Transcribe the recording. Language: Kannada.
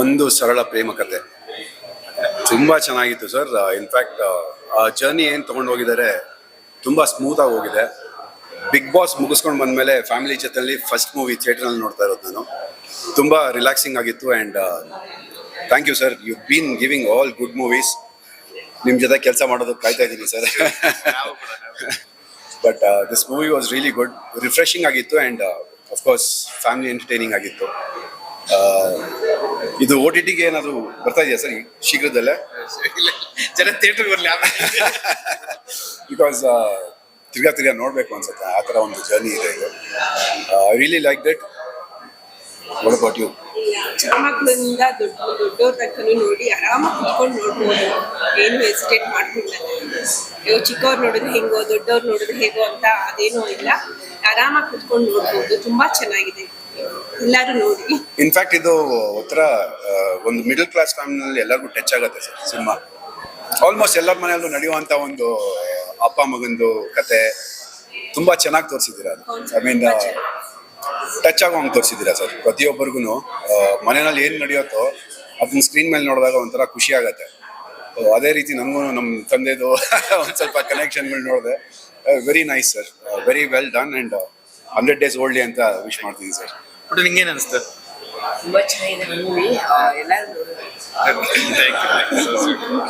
ಒಂದು ಸರಳ ಪ್ರೇಮ ಕತೆ. ತುಂಬ ಚೆನ್ನಾಗಿತ್ತು ಸರ್. ಇನ್ಫ್ಯಾಕ್ಟ್ ಆ ಜರ್ನಿ ಏನು ತೊಗೊಂಡು ಹೋಗಿದ್ದಾರೆ, ತುಂಬ ಸ್ಮೂತಾಗಿ ಹೋಗಿದೆ. ಬಿಗ್ ಬಾಸ್ ಮುಗಿಸ್ಕೊಂಡು ಬಂದಮೇಲೆ ಫ್ಯಾಮಿಲಿ ಜೊತೆಲಿ ಫಸ್ಟ್ ಮೂವಿ ಥಿಯೇಟ್ರಲ್ಲಿ ನೋಡ್ತಾ ಇರೋದು ನಾನು. ತುಂಬ ರಿಲ್ಯಾಕ್ಸಿಂಗ್ ಆಗಿತ್ತು and thank you sir you been giving all good movies ನಿಮ್ಮ ಜೊತೆ ಕೆಲಸ ಮಾಡೋದಕ್ಕೆ ಕಾಯ್ತಾ ಇದ್ದೀನಿ sir but this movie was really good refreshing ಆಗಿತ್ತು and of course family entertaining ಆಗಿತ್ತು. ಇದು ಓ ಟಿ ಟಿಗೆ ಏನಾದರೂ ಬರ್ತಾ ಇದೆಯಾ ಸರ್ ಶೀಘ್ರದಲ್ಲೇ? ಜನ ಥಿಯೇಟರ್ ಬರಲಿ ಬಿಕಾಸ್ ತಿರ್ಗಾ ತಿರ್ಗಾ ನೋಡ್ಬೇಕು ಅನ್ಸುತ್ತೆ ಆ ತರ ಒಂದು ಜರ್ನಿ ಇದೆ ಇದು. I really like that what about you ಚಿಕ್ಕ ಮಕ್ಕಳಿಂದ ದೊಡ್ಡ ದೊಡ್ಡವ್ರ ತನಕ ನೋಡಿ ಆರಾಮಾಗಿ ಕುತ್ಕೊಂಡು ನೋಡ್ಬೋದು. ಏನು ಹೆಸಿಟೇಟ್ ಮಾಡ್ಕೊಂಡಲ್ಲ ಚಿಕ್ಕವ್ರು ನೋಡಿದ್ರೆ ಹೆಂಗೋ ದೊಡ್ಡವ್ರು ನೋಡಿದ್ರೆ ಹೇಗೋ ಅಂತ ಅದೇನೂ ಇಲ್ಲ. ಆರಾಮಾಗಿ ಕುತ್ಕೊಂಡು ನೋಡ್ಬೋದು. ತುಂಬಾ ಚೆನ್ನಾಗಿದೆ. ಎಲ್ಲರೂ ನೋಡಿ. ಇನ್ಫ್ಯಾಕ್ಟ್ ಇದು ಒಂಥರ ಒಂದು ಮಿಡಲ್ ಕ್ಲಾಸ್ ಫ್ಯಾಮಿಲಿನಲ್ಲಿ ಎಲ್ಲರಿಗೂ ಟಚ್ ಆಗುತ್ತೆ ಸರ್ ಸಿನಿಮಾ. ಆಲ್ಮೋಸ್ಟ್ ಎಲ್ಲರ ಮನೆಯಲ್ಲೂ ನಡೆಯುವಂತ ಒಂದು ಅಪ್ಪ ಮಗಂದು ಕತೆ ತುಂಬಾ ಚೆನ್ನಾಗಿ ತೋರಿಸಿದ್ದೀರಾ. ಐ ಮೀನ್ ಟಚ್ ಆಗೋ ಹಂಗೆ ತೋರಿಸಿದ್ದೀರಾ ಸರ್? ಪ್ರತಿಯೊಬ್ಬರಿಗೂ ಮನೆಯಲ್ಲಿ ಏನು ನಡೆಯುತ್ತೋ ಅದನ್ನ ಸ್ಕ್ರೀನ್ ಮೇಲೆ ನೋಡಿದಾಗ ಒಂಥರ ಖುಷಿ ಆಗತ್ತೆ. ಅದೇ ರೀತಿ ನಮಗೂ ನಮ್ಮ ತಂದೆದು ಒಂದು ಸ್ವಲ್ಪ ಕನೆಕ್ಷನ್ಗಳು ನೋಡಿದೆ. Very nice sir very well done and hundred days Oldie ಅಂತ ವಿಶ್ ಮಾಡ್ತೀನಿ ಸರ್ ಬಟ್ ನಿಂಗೇನ್ ಅನಿಸ್ತು ತುಂಬಾ ಚೆನ್ನಾಗಿದೆ ಮೂವಿ ಎಲ್ಲರೂ ಥ್ಯಾಂಕ್ ಯು